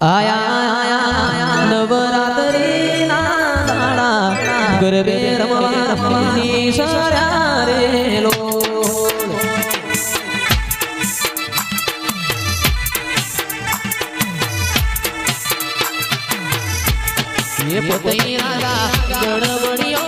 આયા નવરાત્રી ના દાડા ગરબે રમવા રમવાની સર્યા લો. એ પોતૈયા ગણવણીઓ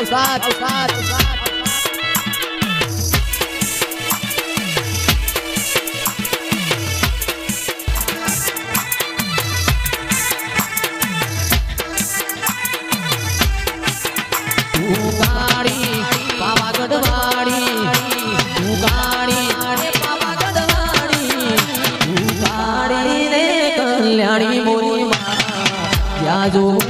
અવસાદ અવસાદ કલ્યાણી મોરી માં ત્યાં જોવું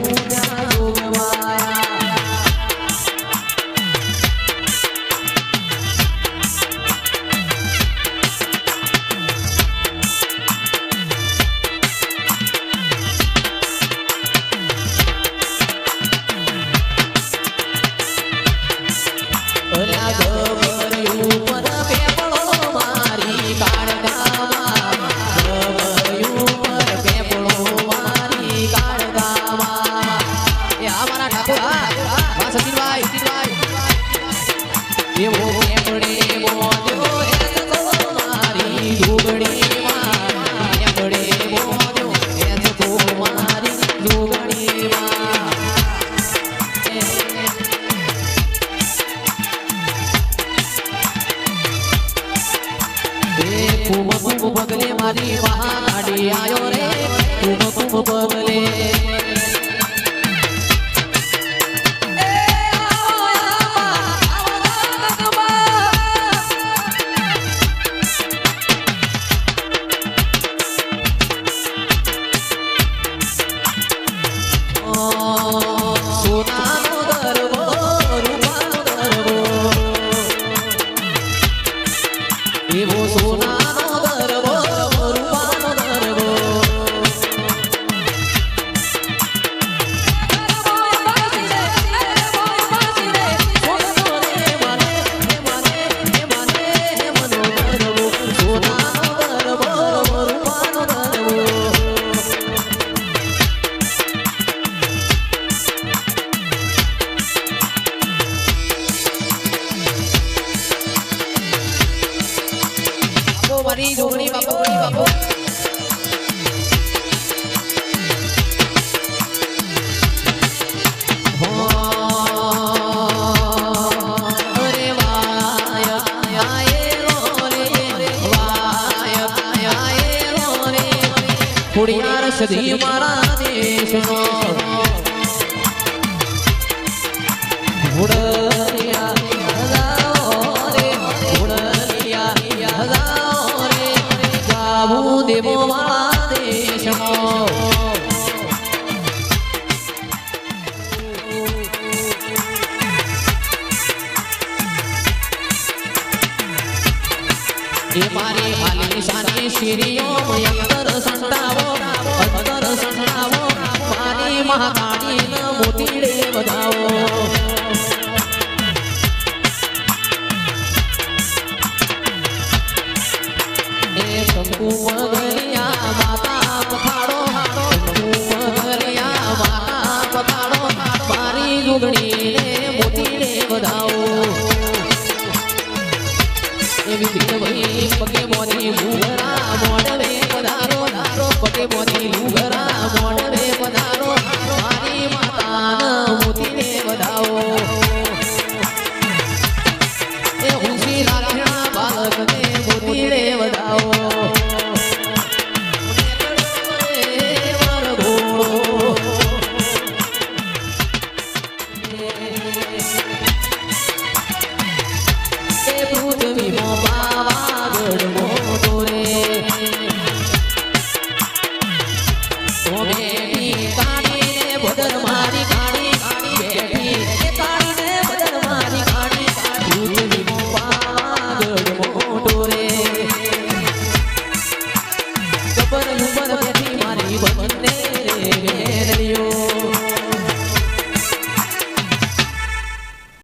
ઠાકોર હા સચિનભાઈ સચિનભાઈ એવો એમડે મોજો મારી ઘૂગડી મારી રે. Kumbh Kumbh બબલે Bunny, Bunny, Bunny, Bunny, Bunny, Bunny, इमारे आलिशाने शिरियो अंतर संडावो अंतर संडावो पाणी महाकाणी मोती देव धावो. You.